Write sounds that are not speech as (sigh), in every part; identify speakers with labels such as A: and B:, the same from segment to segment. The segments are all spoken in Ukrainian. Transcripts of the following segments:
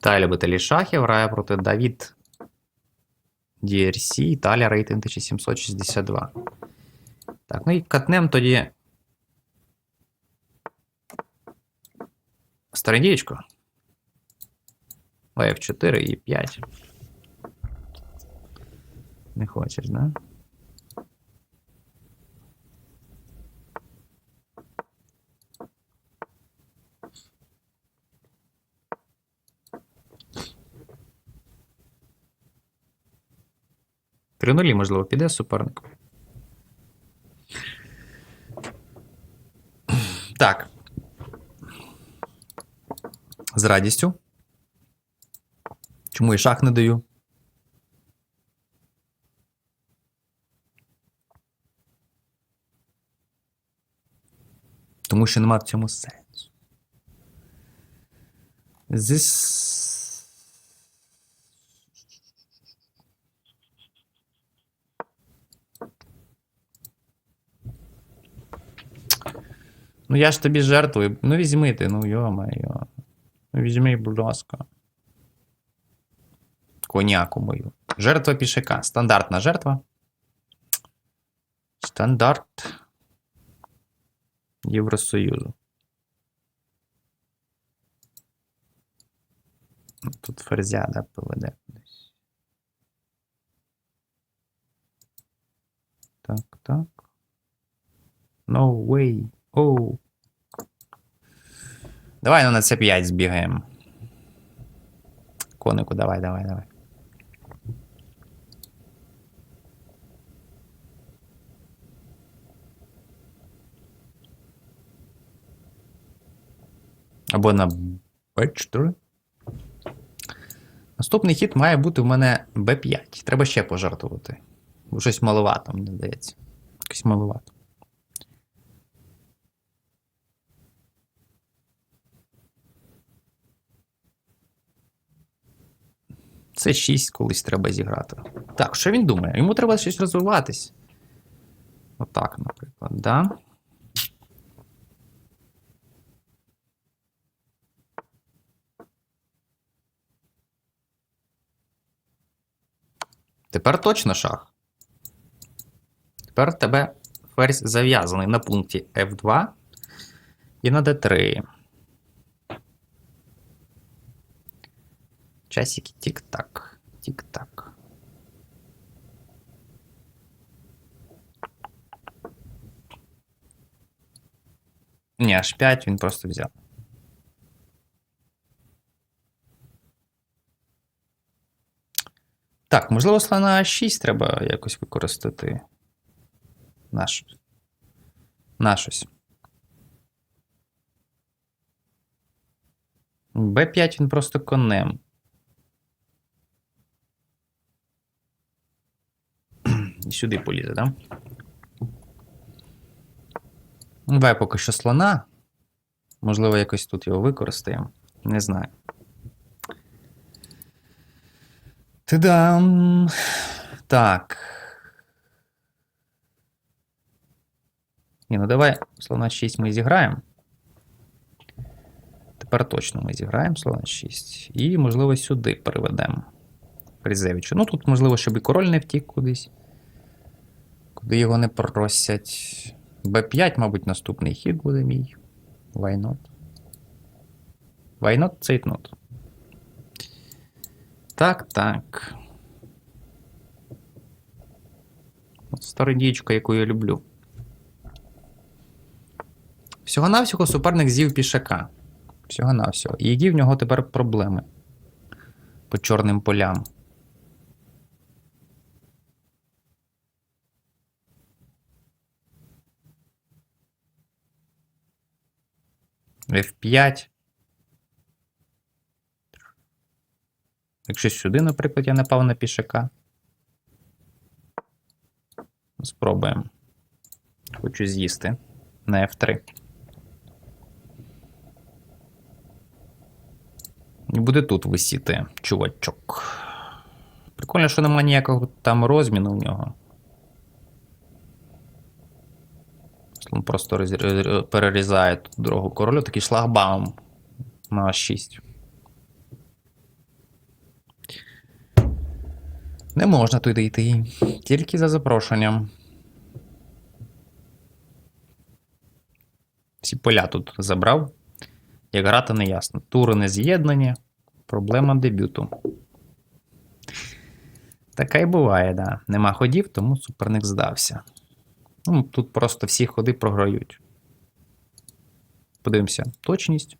A: Вітаю любителі шахів. Грає проти Давід DRC. Італія рейтинг 1762. Так, ну і катнем тоді. Старе дієчко. F4 і 5. Не хочеш, да? Три нулі, можливо, піде суперник. Так. З радістю. Чому я шах не даю? Тому що нема в цьому сенсу. This... Ну я ж тобі жертвую. Ну візьми ти, ну йо-моє. Ну візьми, будь ласка. Коняку мою. Жертва пішака. Стандартна жертва. Стандарт Євросоюзу. Тут ферзя, да, поведе кудись. Так, так. No way. Оу. Давай ну, на це 5 збігаємо. Конику, давай, давай, давай. Або на B4. Наступний хід має бути в мене B5. Треба ще пожартувати. Щось маловато, мені здається. Якось маловато. Це 6 колись треба зіграти. Так, що він думає? Йому треба щось розвиватись. Отак, наприклад, да? Тепер точно шах. Тепер тебе ферзь зав'язаний на пункті F2 і на D3. Часики тик-так, тик-так. Ні, аж 5 він просто взяв. Так, можливо, слона А6 треба якось використати. На щось. На щось. Б5 він просто конем. І сюди полізе, так? Ну, Давай поки що слона. Можливо, якось тут його використаємо. Не знаю. Ти-дам. Так. Ні, ну давай слона 6 ми зіграємо. Тепер точно ми зіграємо слона 6. І, можливо, сюди переведемо. Призевичу. Ну, тут, можливо, щоб і король не втік кудись. Куди його не просять. Б5, мабуть, наступний хід буде мій. Why not? Why not? Цейтнот. Так, так. Стара дієчка, яку я люблю. Всього-навсього суперник з'їв пішака. Всього-навсього. І які в нього тепер проблеми по чорним полям. F5. Якщо сюди, наприклад, я напав на пішака. Спробуємо. Хочу з'їсти на F3. І буде тут висіти чувачок. Прикольно, що немає ніякого там розміну в нього. Він просто роз... Е, е, перерізає тут дорогу королю. Такий шлагбаум на 6. Не можна туди йти. Тільки за запрошенням. Всі поля тут забрав. Як грати не ясно. Тури не з'єднані. Проблема дебюту. Така й буває, да. Нема ходів, тому суперник здався. Ну, тут просто всі ходи програють. Подивимося, точність.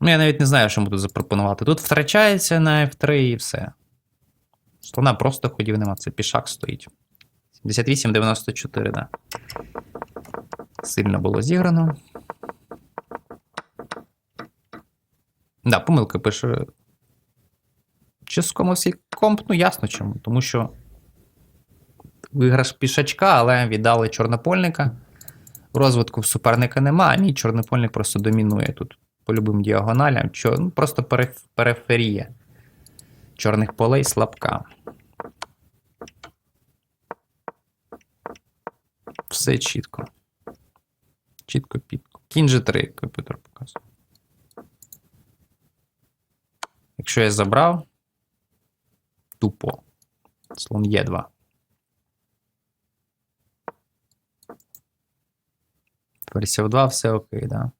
A: Ну, я навіть не знаю, що тут запропонувати. Тут втрачається на F3 і все. Слона просто ходів нема, це пішак стоїть. 78-94, да. Сильно було зіграно. Да, помилка пише. Чи скомовський комп, ну ясно чому. Тому що виграш пішачка, але віддали чорнопольника. Розвитку суперника нема, мій чорнопольник просто домінує тут по любим діагоналям. Чо, ну, просто периф, периферія чорних полей слабка. Все чітко. Чітко підко. Кінь G3, комп'ютер показує. Якщо я забрав, тупо. Слон Е2. Ферзь 2 все окей, да.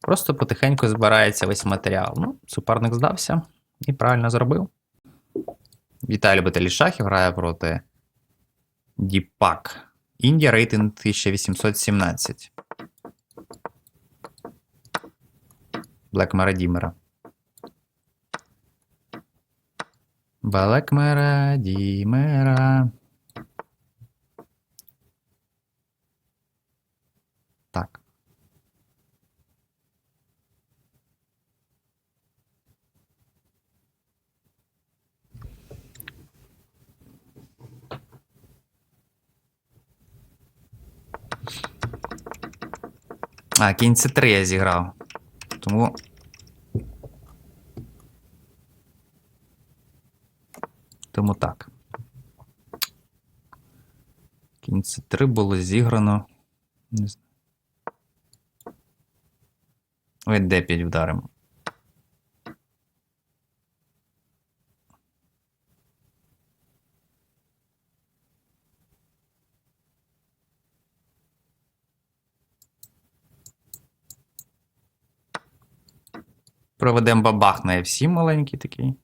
A: Просто потихеньку збирається весь матеріал. Ну, суперник здався і правильно зробив. Віталій любителі шахів грає проти Діпак. Індія рейтинг 1817. Блекмера Дімера. Блекмера Дімера. Так. А, кінь це 3 я зіграв. Тому. Тому так. Кінь це 3 було зіграно. Не знаю. Ой, D5 вдаримо. Проведемо бабах на F7 маленький такий.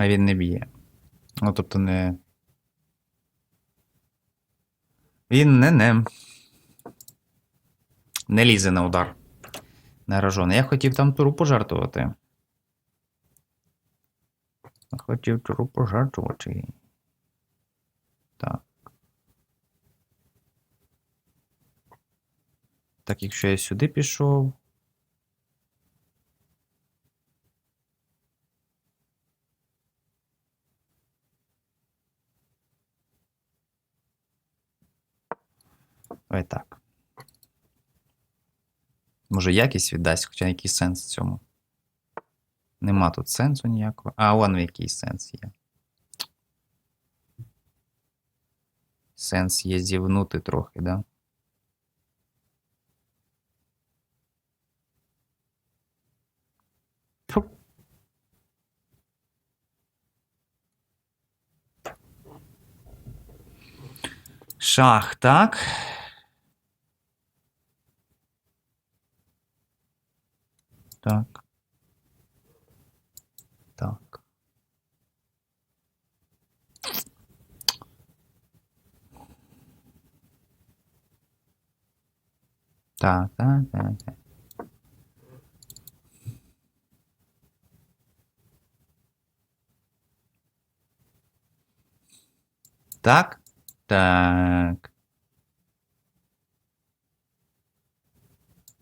A: А він не б'є. Ну, тобто не. Він не не. Не лізе на удар. Не рожоний. Я хотів там туру пожертвувати. Я хотів туру пожертвувати. Так. Так, якщо я сюди пішов. Ой так. Може, якість віддасть, хоча який сенс в цьому. Нема тут сенсу ніякого. А, вон який сенс є. Сенс є зівнути трохи, да? Шах, так. Так. Так. Так, так, так, так. Так. Так.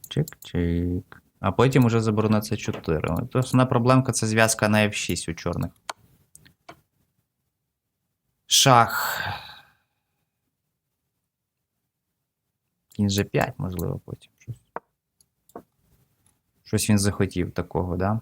A: Чик-чик. А потім уже заборона це 4. Тобто основна проблемка це зв'язка на F6 у чорних. Шах. Кінь G5, можливо, потім щось. Щось він захотів такого, да?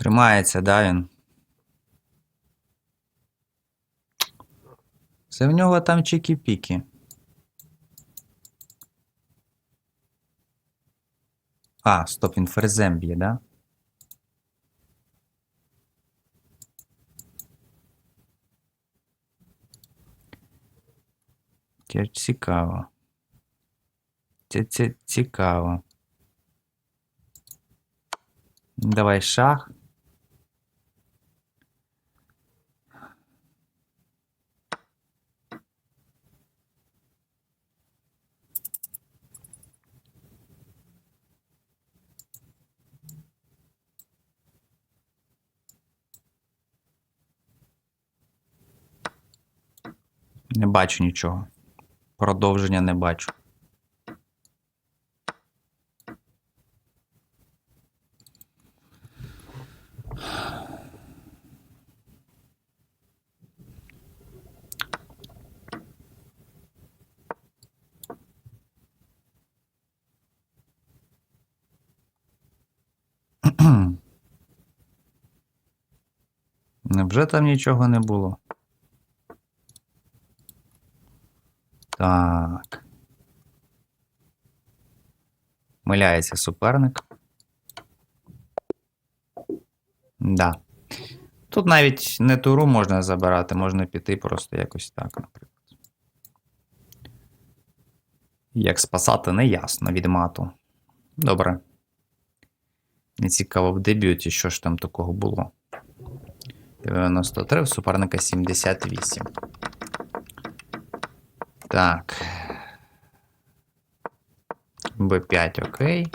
A: Тримається, да, він? Це в нього там чікі-піки. А, стоп, він ферзем да? Це цікаво. Це, це цікаво. Давай шах. Не бачу нічого. Продовження не бачу. Невже там нічого не було? Так. Миляється суперник. Да. Тут навіть не туру можна забирати, можна піти просто якось так, наприклад. Як спасати, не ясно від мату. Добре. Не цікаво в дебюті, що ж там такого було. 93, в суперника 78. Так. Б5, окей.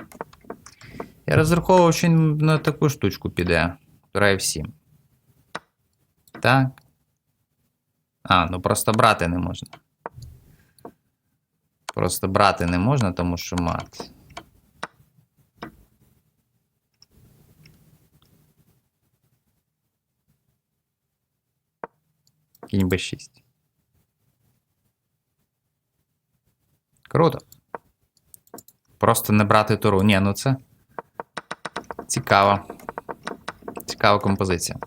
A: Я розраховував, що він на таку штучку піде. Тура F7. Так. А, ну просто брати не можна. Просто брати не можна, тому що мат. Кінь Б6. Круто. Просто не брати туру. Ні, ну це. Цікава. Цікава композиція.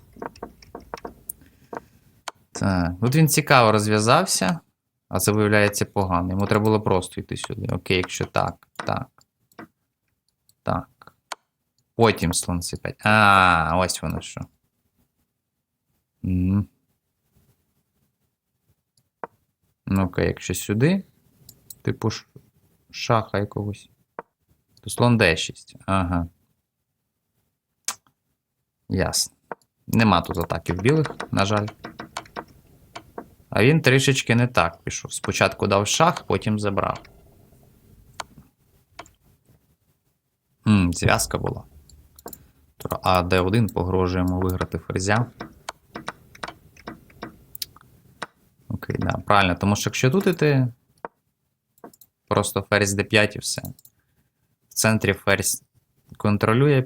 A: Так. Тут він цікаво розв'язався, а це виявляється погано. Йому треба було просто йти сюди. Окей, якщо так, так. Так. Потім слон c5. А, ось воно що. Ну-ка, якщо сюди, типу шаха якогось. То слон d6. Ага. Ясно. Нема тут атаків білих, на жаль. А він трішечки не так пішов. Спочатку дав шах, потім забрав. Зв'язка була. А d1 погрожує йому виграти ферзя. Окей, да, правильно. Тому що якщо тут іти, просто ферзь d5 і все. В центрі ферзь контролює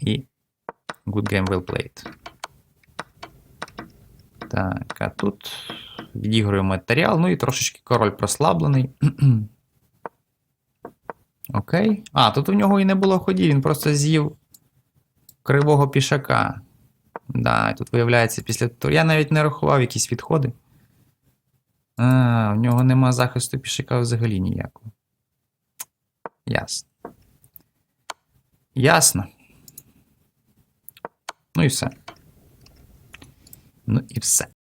A: і good game well played. Так, а тут відігруємо матеріал, ну і трошечки король прослаблений. (clears throat) Окей. А, тут у нього і не було ходів, він просто з'їв кривого пішака. Да, тут виявляється після того. Я навіть не рахував якісь відходи. А, в нього нема захисту пішика взагалі ніякого. Ясно. Ясно. Ну і все. Ну і все.